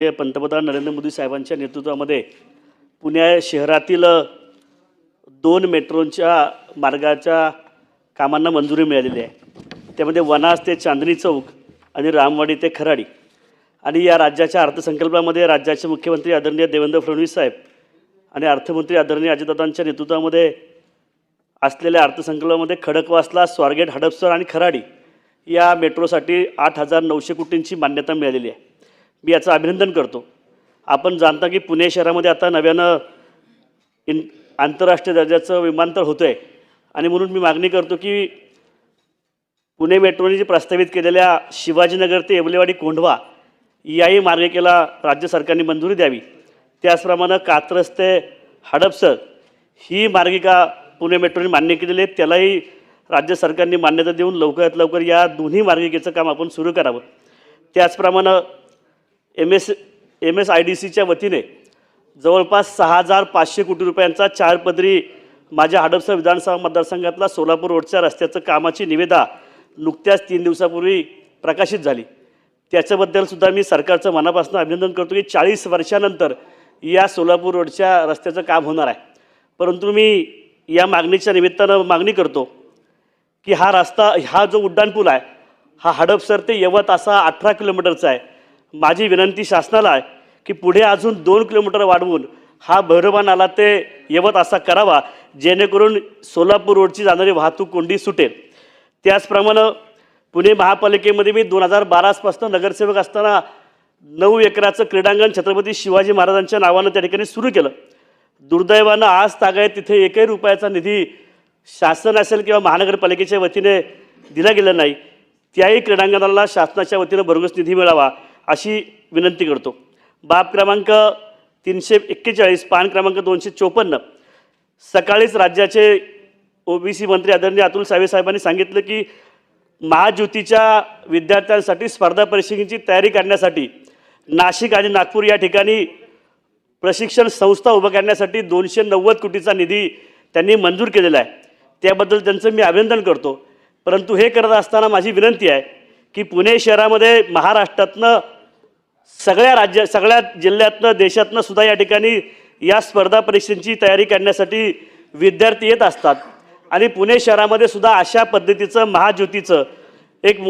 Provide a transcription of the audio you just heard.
पंतप्रधान नरेंद्र मोदी साहेबांच्या नेतृत्वामध्ये पुणे शहरातील दोन मेट्रोच्या मार्गाच्या कामांना मंजुरी मिळालेली आहे. त्यामध्ये वनास ते चांदणी चौक आणि रामवाडी ते खराडी आणि या राज्याच्या अर्थसंकल्पामध्ये राज्याचे मुख्यमंत्री आदरणीय देवेंद्र फडणवीस साहेब आणि अर्थमंत्री आदरणीय अजितदादांच्या नेतृत्वामध्ये असलेल्या अर्थसंकल्पामध्ये खडकवासला स्वारगेट हडपसर आणि खराडी या मेट्रोसाठी आठ हजार नऊशे कोटींची मान्यता मिळालेली आहे. मी याचं अभिनंदन करतो. आपण जाणता की पुणे शहरामध्ये आता नव्यानं इन आंतरराष्ट्रीय दर्जाचं विमानतळ होतं आहे आणि म्हणून मी मागणी करतो की पुणे मेट्रोने जे प्रस्तावित केलेल्या शिवाजीनगर ते येवलेवाडी कोंढवा याही मार्गिकेला राज्य सरकारने मंजुरी द्यावी. त्याचप्रमाणे कात्रज ते हडपसर ही मार्गिका पुणे मेट्रोने मान्य केलेली आहे त्यालाही राज्य सरकारने मान्यता देऊन लवकरात लवकर या दोन्ही मार्गिकेचं काम आपण सुरू करावं. त्याचप्रमाणे M S M S I D सीच्या वतीने जवळपास सहा हजार पाचशे कोटी रुपयांचा चारपदरी माझ्या हडपसर विधानसभा मतदारसंघातला सोलापूर रोडच्या रस्त्याचं कामाची निवेदा नुकत्याच तीन दिवसापूर्वी प्रकाशित झाली. त्याच्याबद्दलसुद्धा मी सरकारचं मनापासून अभिनंदन करतो की चाळीस वर्षानंतर या सोलापूर रोडच्या रस्त्याचं काम होणार आहे. परंतु मी या मागणीच्या निमित्तानं मागणी करतो की हा रस्ता हा जो उड्डाणपूल आहे हा हडपसर ते यवत असा अठरा किलोमीटरचा आहे. माझी विनंती शासनाला आहे की पुढे अजून दोन किलोमीटर वाढवून हा भैरवा नाला ते यवत असा करावा जेणेकरून सोलापूर रोडची जाणारी वाहतूक कोंडी सुटेल. त्याचप्रमाणे पुणे महापालिकेमध्ये मी दोन हजार बारापासून नगरसेवक असताना नऊ एकराचं क्रीडांगण छत्रपती शिवाजी महाराजांच्या नावानं त्या ठिकाणी सुरू केलं. दुर्दैवानं आज तागायत तिथे एकही रुपयाचा निधी शासन असेल किंवा महानगरपालिकेच्या वतीने दिला गेला नाही. त्याही क्रीडांगणाला शासनाच्या वतीनं भरघोस निधी मिळावा. अशी विनंती करतो. बाब क्रमांक तीनशे एक्केचाळीस पान क्रमांक दोनशे चोपन्न. सकाळीच राज्याचे ओबीसी मंत्री आदरणीय अतुल सावे साहेबांनी सांगितलं की महाज्योतीच्या विद्यार्थ्यांसाठी स्पर्धा परीक्षेची तयारी करण्यासाठी नाशिक आणि नागपूर या ठिकाणी प्रशिक्षण संस्था उभं करण्यासाठी दोनशे नव्वद कोटीचा निधी त्यांनी मंजूर केलेला आहे. त्याबद्दल त्यांचं मी अभिनंदन करतो. परंतु हे करत असताना माझी विनंती आहे की पुणे शहरामध्ये महाराष्ट्रातनं सगळ्या राज्य सगळ्या जिल्ह्यातनं देशातनं सुद्धा या ठिकाणी या स्पर्धा परीक्षांची तयारी करण्यासाठी विद्यार्थी येत असतात. आणि पुणे शहरामध्ये सुद्धा अशा पद्धतीचं महाज्योतीचं एक मो